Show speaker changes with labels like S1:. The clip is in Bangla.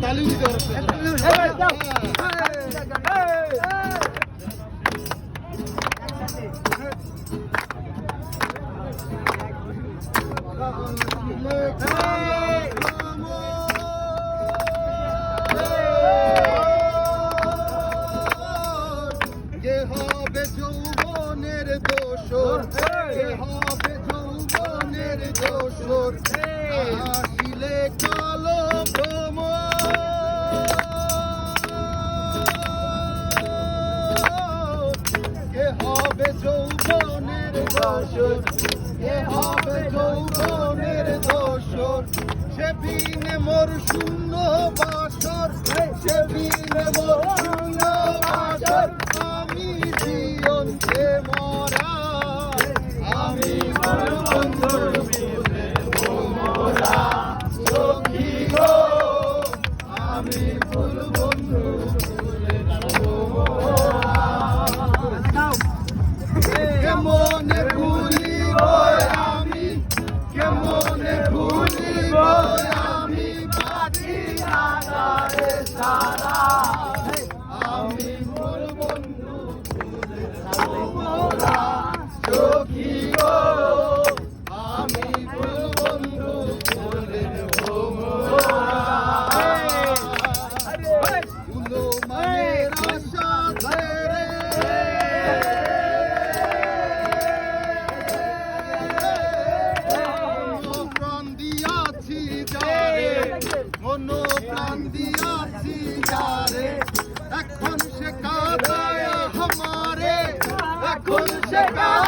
S1: তালি দিতে হবে। যৌবনের দোষর হ্যাঁ। হবে যৌবনের দোষর হ্যাঁ। হ্যাঁ। আসিলে কালো باشد احاب جوگانر داشت شبین مرشون باشد شبین مرشون দিয়াছি যারে। এখন সে কাদায় আমারে। এখন সে কাদায়